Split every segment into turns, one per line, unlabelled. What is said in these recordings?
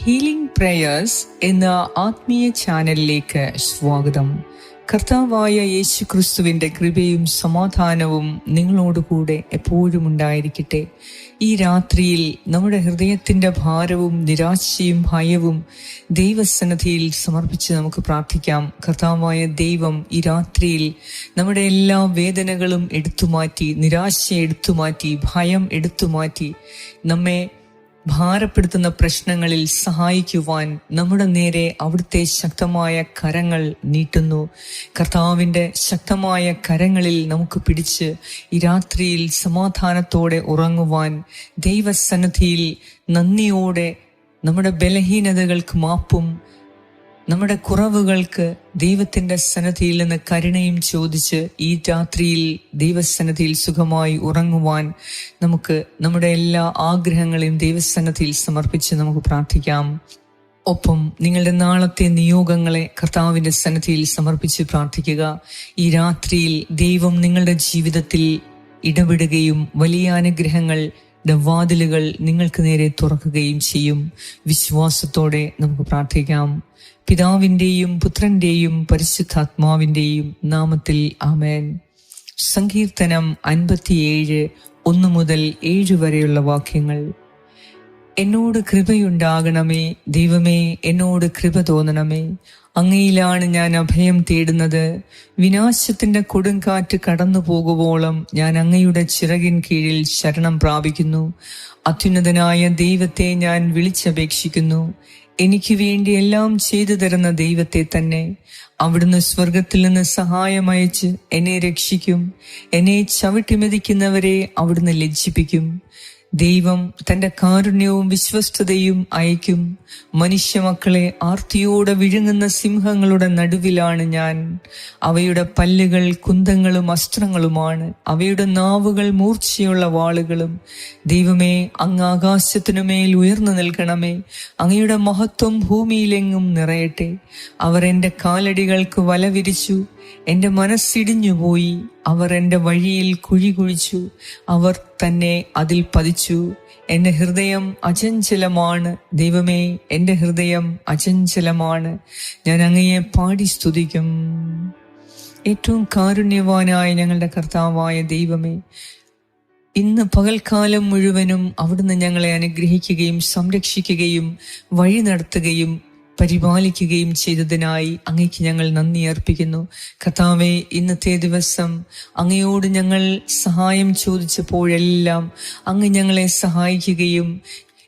Healing prayers എന്ന ആത്മീയ ചാനലിലേക്ക് സ്വാഗതം. കർത്താവായ യേശു ക്രിസ്തുവിന്റെ കൃപയും സമാധാനവും നിങ്ങളോടുകൂടെ എപ്പോഴും ഉണ്ടായിരിക്കട്ടെ. ഈ രാത്രിയിൽ നമ്മുടെ ഹൃദയത്തിന്റെ ഭാരവും നിരാശയും ഭയവും ദൈവസന്നദ്ധിയിൽ സമർപ്പിച്ച് നമുക്ക് പ്രാർത്ഥിക്കാം. കർത്താവായ ദൈവം ഈ രാത്രിയിൽ നമ്മുടെ എല്ലാ വേദനകളും എടുത്തുമാറ്റി നിരാശ എടുത്തുമാറ്റി ഭയം എടുത്തുമാറ്റി നമ്മെ ഭാരപ്പെടുത്തുന്ന പ്രശ്നങ്ങളിൽ സഹായിക്കുവാൻ നമ്മുടെ നേരെ അവിടുത്തെ ശക്തമായ കരങ്ങൾ നീട്ടുന്നു. കർത്താവിന്റെ ശക്തമായ കരങ്ങളിൽ നമുക്ക് പിടിച്ച് ഈ രാത്രിയിൽ സമാധാനത്തോടെ ഉറങ്ങുവാൻ ദൈവസന്നിധിയിൽ നന്ദിയോടെ നമ്മുടെ ബലഹീനതകൾക്ക് മാപ്പും നമ്മുടെ കുറവുകൾക്ക് ദൈവത്തിന്റെ സന്നദ്ധിയിൽ നിന്ന് കരുണയും ചോദിച്ച് ഈ രാത്രിയിൽ ദൈവസന്നദ്ധിയിൽ സുഖമായി ഉറങ്ങുവാൻ നമുക്ക് നമ്മുടെ എല്ലാ ആഗ്രഹങ്ങളെയും ദൈവസന്നദ്ധിയിൽ സമർപ്പിച്ച് നമുക്ക് പ്രാർത്ഥിക്കാം. ഒപ്പം നിങ്ങളുടെ നാളത്തെ നിയോഗങ്ങളെ കർത്താവിന്റെ സന്നദ്ധിയിൽ സമർപ്പിച്ച് പ്രാർത്ഥിക്കുക. ഈ രാത്രിയിൽ ദൈവം നിങ്ങളുടെ ജീവിതത്തിൽ ഇടപെടുകയും വലിയ അനുഗ്രഹങ്ങൾ വാതിലുകൾ നിങ്ങൾക്ക് നേരെ തുറക്കുകയും ചെയ്യും. വിശ്വാസത്തോടെ നമുക്ക് പ്രാർത്ഥിക്കാം. പിതാവിന്റെയും പുത്രന്റെയും പരിശുദ്ധാത്മാവിന്റെയും നാമത്തിൽ ആമേൻ. സങ്കീർത്തനം അൻപത്തിയേഴ് ഒന്ന് മുതൽ ഏഴ് വരെയുള്ള വാക്യങ്ങൾ. എന്നോട് കൃപയുണ്ടാകണമേ ദൈവമേ എന്നോട് കൃപ തോന്നണമേ. അങ്ങയിലാണ് ഞാൻ അഭയം തേടുന്നത്. വിനാശത്തിന്റെ കൊടുങ്കാറ്റ് കടന്നു പോകുവോളം ഞാൻ അങ്ങയുടെ ചിറകിൻ കീഴിൽ ശരണം പ്രാപിക്കുന്നു. അത്യുന്നതനായ ദൈവത്തെ ഞാൻ വിളിച്ചപേക്ഷിക്കുന്നു. എനിക്ക് വേണ്ടി എല്ലാം ചെയ്തു തരുന്ന ദൈവത്തെ തന്നെ അവിടുന്ന് സ്വർഗത്തിൽ നിന്ന് സഹായം അയച്ച് എന്നെ രക്ഷിക്കും. എന്നെ ചവിട്ടിമെതിക്കുന്നവരെ അവിടുന്ന് ലജ്ജിപ്പിക്കും. ദൈവം തന്റെ കാരുണ്യവും വിശ്വസ്തതയും അയക്കും മനുഷ്യമക്കളെ ആർത്തിയോടെ വിഴുങ്ങുന്ന സിംഹങ്ങളുടെ നടുവിലാണ് ഞാൻ. അവയുടെ പല്ലുകൾ കുന്തങ്ങളും അസ്ത്രങ്ങളുമാണ്. അവയുടെ നാവുകൾ മൂർച്ചയുള്ള വാളുകളും. ദൈവമേ അങ്ങ് ആകാശത്തിനുമേൽ ഉയർന്നു നിൽക്കണമേ. അങ്ങയുടെ മഹത്വം ഭൂമിയിലെങ്ങും നിറയട്ടെ. അവർ എന്റെ കാലടികൾക്ക് വല വിരിച്ചു എന്റെ മനസ്സിടിഞ്ഞുപോയി അവർ എന്റെ വഴിയിൽ കുഴി കുഴിച്ചു അവർ തന്നെ അതിൽ പതിച്ചു. എന്റെ ഹൃദയം അചഞ്ചലമാണ്. ദൈവമേ എന്റെ ഹൃദയം അചഞ്ചലമാണ്. ഞാൻ അങ്ങയെ പാടി സ്തുതിക്കും. ഏറ്റവും കാരുണ്യവാനായ ഞങ്ങളുടെ കർത്താവായ ദൈവമേ ഇന്ന് പകൽക്കാലം മുഴുവനും അവിടുന്ന് ഞങ്ങളെ അനുഗ്രഹിക്കുകയും സംരക്ഷിക്കുകയും വഴി നടത്തുകയും പരിപാലിക്കുകയും ചെയ്തതിനായി അങ്ങയ്ക്ക് ഞങ്ങൾ നന്ദി അർപ്പിക്കുന്നു. കഥാവെ ഇന്നത്തെ ദിവസം അങ്ങയോട് ഞങ്ങൾ സഹായം ചോദിച്ചപ്പോഴെല്ലാം അങ്ങ് ഞങ്ങളെ സഹായിക്കുകയും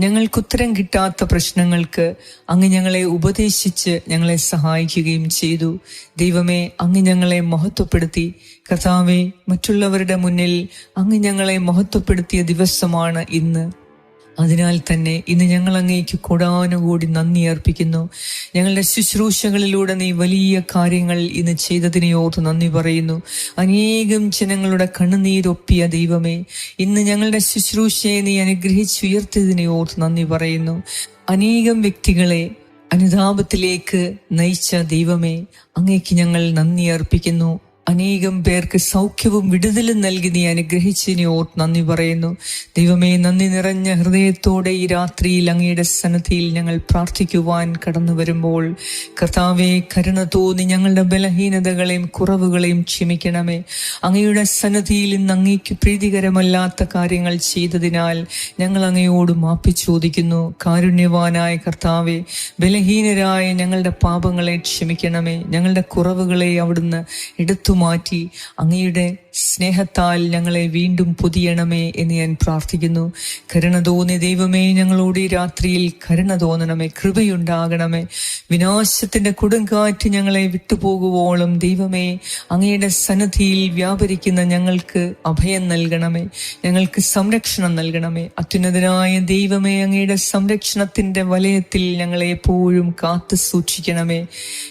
ഞങ്ങൾക്ക് ഉത്തരം കിട്ടാത്ത പ്രശ്നങ്ങൾക്ക് അങ്ങ് ഞങ്ങളെ ഉപദേശിച്ച് ഞങ്ങളെ സഹായിക്കുകയും ചെയ്തു. ദൈവമേ അങ്ങ് ഞങ്ങളെ മഹത്വപ്പെടുത്തി. കഥാവെ മറ്റുള്ളവരുടെ മുന്നിൽ അങ്ങ് ഞങ്ങളെ മഹത്വപ്പെടുത്തിയ ദിവസമാണ് ഇന്ന്. അതിനാൽ തന്നെ ഇന്ന് ഞങ്ങൾ അങ്ങേക്ക് കൂടാനുകൂടി നന്ദി അർപ്പിക്കുന്നു. ഞങ്ങളുടെ ശുശ്രൂഷകളിലൂടെ നീ വലിയ കാര്യങ്ങൾ ഇന്ന് ചെയ്തതിനെ ഓർത്ത് നന്ദി പറയുന്നു. അനേകം ജനങ്ങളുടെ കണ്ണുനീരൊപ്പിയ ദൈവമേ ഇന്ന് ഞങ്ങളുടെ ശുശ്രൂഷയെ നീ അനുഗ്രഹിച്ചുയർത്തിയതിനെ ഓർത്ത് നന്ദി പറയുന്നു. അനേകം വ്യക്തികളെ അനുതാപത്തിലേക്ക് നയിച്ച ദൈവമേ അങ്ങേക്ക് ഞങ്ങൾ നന്ദി അർപ്പിക്കുന്നു. അനേകം പേർക്ക് സൗഖ്യവും വിടുതലും നൽകി നീ അനുഗ്രഹിച്ചതിനെ ഓർത്ത് നന്ദി പറയുന്നു. ദൈവമേ നന്ദി നിറഞ്ഞ ഹൃദയത്തോടെ ഈ രാത്രിയിൽ അങ്ങയുടെ സന്നദ്ധിയിൽ ഞങ്ങൾ പ്രാർത്ഥിക്കുവാൻ കടന്നു വരുമ്പോൾ കർത്താവെ കരുണ തോന്നി ഞങ്ങളുടെ ബലഹീനതകളെയും കുറവുകളെയും ക്ഷമിക്കണമേ. അങ്ങയുടെ സന്നദ്ധിയിൽ ഇന്ന് അങ്ങേക്ക് പ്രീതികരമല്ലാത്ത കാര്യങ്ങൾ ചെയ്തതിനാൽ ഞങ്ങൾ അങ്ങയോട് മാപ്പി ചോദിക്കുന്നു. കാരുണ്യവാനായ കർത്താവെ ബലഹീനരായ ഞങ്ങളുടെ പാപങ്ങളെ ക്ഷമിക്കണമേ. ഞങ്ങളുടെ കുറവുകളെ അവിടുന്ന് എടുത്തു മാറ്റി അങ്ങയുടെ സ്നേഹത്താൽ ഞങ്ങളെ വീണ്ടും പൊതിയണമേ എന്ന് ഞാൻ പ്രാർത്ഥിക്കുന്നു. കരുണ തോന്നിയ ദൈവമേ ഞങ്ങളോട് ഈ രാത്രിയിൽ കരുണ തോന്നണമേ കൃപയുണ്ടാകണമേ. വിനാശത്തിന്റെ കൊടുങ്കാറ്റ് ഞങ്ങളെ വിട്ടുപോകുവോളം ദൈവമേ അങ്ങയുടെ സന്നദ്ധിയിൽ വ്യാപരിക്കുന്ന ഞങ്ങൾക്ക് അഭയം നൽകണമേ ഞങ്ങൾക്ക് സംരക്ഷണം നൽകണമേ. അത്യുന്നതനായ ദൈവമേ അങ്ങയുടെ സംരക്ഷണത്തിന്റെ വലയത്തിൽ ഞങ്ങളെ എപ്പോഴും കാത്തു സൂക്ഷിക്കണമേ.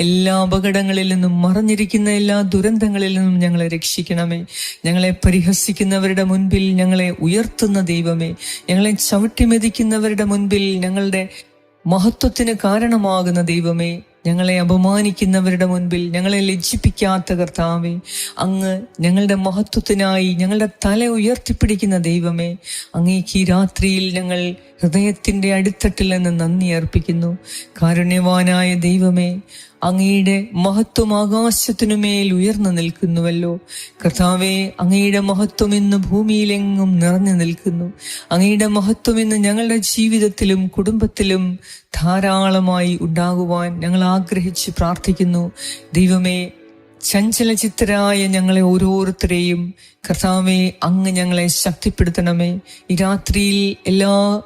എല്ലാ അപകടങ്ങളിൽ നിന്നും മറഞ്ഞിരിക്കുന്ന എല്ലാ ദുരന്തങ്ങളിൽ നിന്നും ഞങ്ങളെ രക്ഷിക്കണമേ. ഞങ്ങളെ പരിഹസിക്കുന്നവരുടെ മുൻപിൽ ഞങ്ങളെ ഉയർത്തുന്ന ദൈവമേ. ഞങ്ങളെ ചവിട്ടിമെതിക്കുന്നവരുടെ മുൻപിൽ ഞങ്ങളുടെ മഹത്വത്തിന് കാരണമാകുന്ന ദൈവമേ. ഞങ്ങളെ അപമാനിക്കുന്നവരുടെ മുൻപിൽ ഞങ്ങളെ ലജ്ജിപ്പിക്കാത്ത കർത്താവേ. അങ്ങ് ഞങ്ങളുടെ മഹത്വത്തിനായി ഞങ്ങളുടെ തല ഉയർത്തിപ്പിടിക്കുന്ന ദൈവമേ. അങ്ങേക്ക് ഈ രാത്രിയിൽ ഞങ്ങൾ ഹൃദയത്തിന്റെ അടിത്തട്ടിൽ നിന്ന് നന്ദി അർപ്പിക്കുന്നു. കാരുണ്യവാനായ ദൈവമേ അങ്ങയുടെ മഹത്വം ആകാശത്തിനുമേൽ ഉയർന്നു നിൽക്കുന്നുവല്ലോ. കർത്താവെ അങ്ങയുടെ മഹത്വം ഇന്ന് ഭൂമിയിലെങ്ങും നിറഞ്ഞു നിൽക്കുന്നു. അങ്ങയുടെ മഹത്വം ഇന്ന് ഞങ്ങളുടെ ജീവിതത്തിലും കുടുംബത്തിലും ധാരാളമായി ഉണ്ടാകുവാൻ ഞങ്ങൾ ആഗ്രഹിച്ച് പ്രാർത്ഥിക്കുന്നു. ദൈവമേ ചഞ്ചലചിത്തരായ ഞങ്ങളെ ഓരോരുത്തരെയും കർത്താവെ അങ്ങ് ഞങ്ങളെ ശക്തിപ്പെടുത്തണമേ. ഈ രാത്രിയിൽ എല്ലാ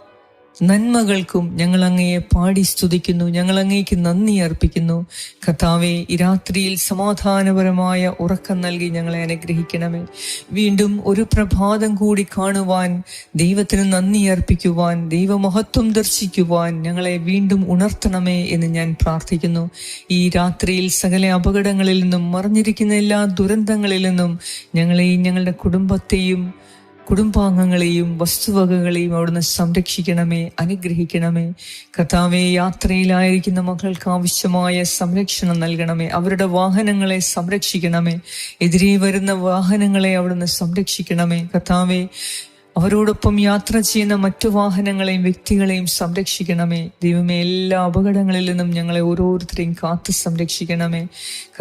നന്മകൾക്കും ഞങ്ങൾ അങ്ങയെ പാടി സ്തുതിക്കുന്നു ഞങ്ങൾ അങ്ങേക്ക് നന്ദി അർപ്പിക്കുന്നു. കർത്താവെ ഈ രാത്രിയിൽ സമാധാനപരമായ ഉറക്കം നൽകി ഞങ്ങളെ അനുഗ്രഹിക്കണമേ. വീണ്ടും ഒരു പ്രഭാതം കൂടി കാണുവാൻ ദൈവത്തിന് നന്ദി അർപ്പിക്കുവാൻ ദൈവമഹത്വം ദർശിക്കുവാൻ ഞങ്ങളെ വീണ്ടും ഉണർത്തണമേ എന്ന് ഞാൻ പ്രാർത്ഥിക്കുന്നു. ഈ രാത്രിയിൽ സകല അപകടങ്ങളിൽ നിന്നും മറിഞ്ഞിരിക്കുന്ന എല്ലാ ദുരന്തങ്ങളിൽ നിന്നും ഞങ്ങളെയും ഞങ്ങളുടെ കുടുംബത്തെയും കുടുംബാംഗങ്ങളെയും വസ്തുവകകളെയും അവിടുന്ന് സംരക്ഷിക്കണമേ അനുഗ്രഹിക്കണമേ. കഥാവെ യാത്രയിലായിരിക്കുന്ന മക്കൾക്ക് ആവശ്യമായ സംരക്ഷണം നൽകണമേ. അവരുടെ വാഹനങ്ങളെ സംരക്ഷിക്കണമേ. എതിരെ വരുന്ന വാഹനങ്ങളെ അവിടുന്ന് സംരക്ഷിക്കണമേ. കർത്താവെ അവരോടൊപ്പം യാത്ര ചെയ്യുന്ന മറ്റു വാഹനങ്ങളെയും വ്യക്തികളെയും സംരക്ഷിക്കണമേ. ദൈവമേ എല്ലാ അപകടങ്ങളിൽ നിന്നും ഞങ്ങളെ ഓരോരുത്തരെയും കാത്തു സംരക്ഷിക്കണമേ.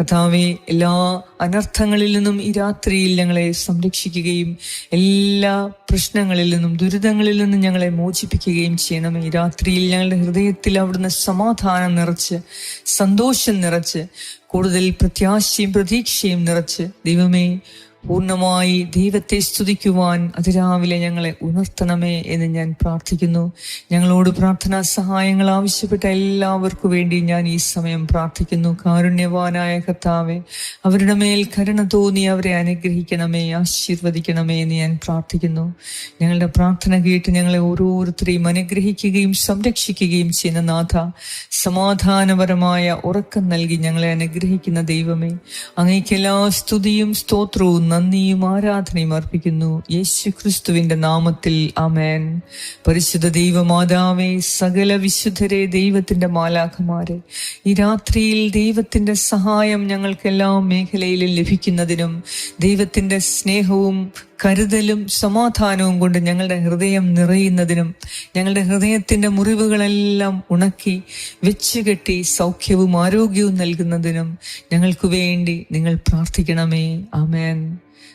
കഥാവെ എല്ലാ അനർത്ഥങ്ങളിൽ നിന്നും ഈ രാത്രിയിൽ ഞങ്ങളെ സംരക്ഷിക്കുകയും എല്ലാ പ്രശ്നങ്ങളിൽ നിന്നും ദുരിതങ്ങളിൽ നിന്നും ഞങ്ങളെ മോചിപ്പിക്കുകയും ചെയ്യണമേ. ഈ രാത്രിയിൽ ഞങ്ങളുടെ ഹൃദയത്തിൽ അവിടുന്ന് സമാധാനം നിറച്ച് സന്തോഷം നിറച്ച് കൂടുതൽ പ്രത്യാശയും പ്രതീക്ഷയും നിറച്ച് ദൈവമേ പൂർണമായി ദൈവത്തെ സ്തുതിക്കുവാൻ അതിരാവിലെ ഞങ്ങളെ ഉണർത്തണമേ എന്ന് ഞാൻ പ്രാർത്ഥിക്കുന്നു. ഞങ്ങളോട് പ്രാർത്ഥനാ സഹായങ്ങൾ ആവശ്യപ്പെട്ട എല്ലാവർക്കു വേണ്ടി ഞാൻ ഈ സമയം പ്രാർത്ഥിക്കുന്നു. കാരുണ്യവാനായ കർത്താവെ അവരുടെ മേൽ കരുണ തോന്നി അവരെ അനുഗ്രഹിക്കണമേ ആശീർവദിക്കണമേ എന്ന് ഞാൻ പ്രാർത്ഥിക്കുന്നു. ഞങ്ങളുടെ പ്രാർത്ഥന കേട്ട് ഞങ്ങളെ ഓരോരുത്തരെയും അനുഗ്രഹിക്കുകയും സംരക്ഷിക്കുകയും ചെയ്യുന്ന നാഥ സമാധാനപരമായ ഉറക്കം നൽകി ഞങ്ങളെ അനുഗ്രഹിക്കുന്ന ദൈവമേ അങ്ങേക്കെല്ലാ സ്തുതിയും സ്തോത്രവും നന്ദിയും ആരാധനയും അർപ്പിക്കുന്നു. യേശു ക്രിസ്തുവിന്റെ നാമത്തിൽ അമേൻ പരിശുദ്ധ ദൈവമാതാവേ സകല വിശുദ്ധരെ ദൈവത്തിന്റെ മാലാഖമാരെ ഈ രാത്രിയിൽ ദൈവത്തിന്റെ സഹായം ഞങ്ങൾക്ക് എല്ലാ മേഖലയിലും ലഭിക്കുന്നതിനും ദൈവത്തിന്റെ സ്നേഹവും കരുതലും സമാധാനവും കൊണ്ട് ഞങ്ങളുടെ ഹൃദയം നിറയുന്നതിനും ഞങ്ങളുടെ ഹൃദയത്തിന്റെ മുറിവുകളെല്ലാം ഉണക്കി വെച്ചുകെട്ടി സൗഖ്യവും ആരോഗ്യവും നൽകുന്നതിനും ഞങ്ങൾക്ക് വേണ്ടി നിങ്ങൾ പ്രാർത്ഥിക്കണമേ. ആമേൻ.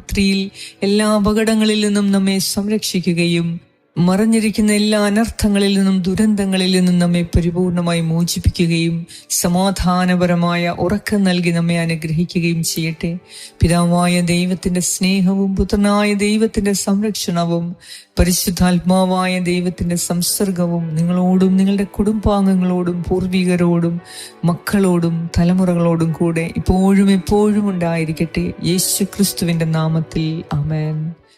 രാത്രിയിൽ എല്ലാ അപകടങ്ങളിൽ നിന്നും നമ്മെ സംരക്ഷിക്കുകയും മറഞ്ഞിരിക്കുന്ന എല്ലാ അനർത്ഥങ്ങളിൽ നിന്നും ദുരന്തങ്ങളിൽ നിന്നും നമ്മെ പരിപൂർണമായി മോചിപ്പിക്കുകയും സമാധാനപരമായ ഉറക്കം നൽകി നമ്മെ അനുഗ്രഹിക്കുകയും ചെയ്യട്ടെ. പിതാവായ ദൈവത്തിന്റെ സ്നേഹവും പുത്രനായ ദൈവത്തിന്റെ സംരക്ഷണവും പരിശുദ്ധാത്മാവായ ദൈവത്തിന്റെ സംസർഗവും നിങ്ങളോടും നിങ്ങളുടെ കുടുംബാംഗങ്ങളോടും പൂർവികരോടും മക്കളോടും തലമുറകളോടും കൂടെ ഇപ്പോഴും എപ്പോഴും ഉണ്ടായിരിക്കട്ടെ. യേശു ക്രിസ്തുവിന്റെ നാമത്തിൽ. അമേൻ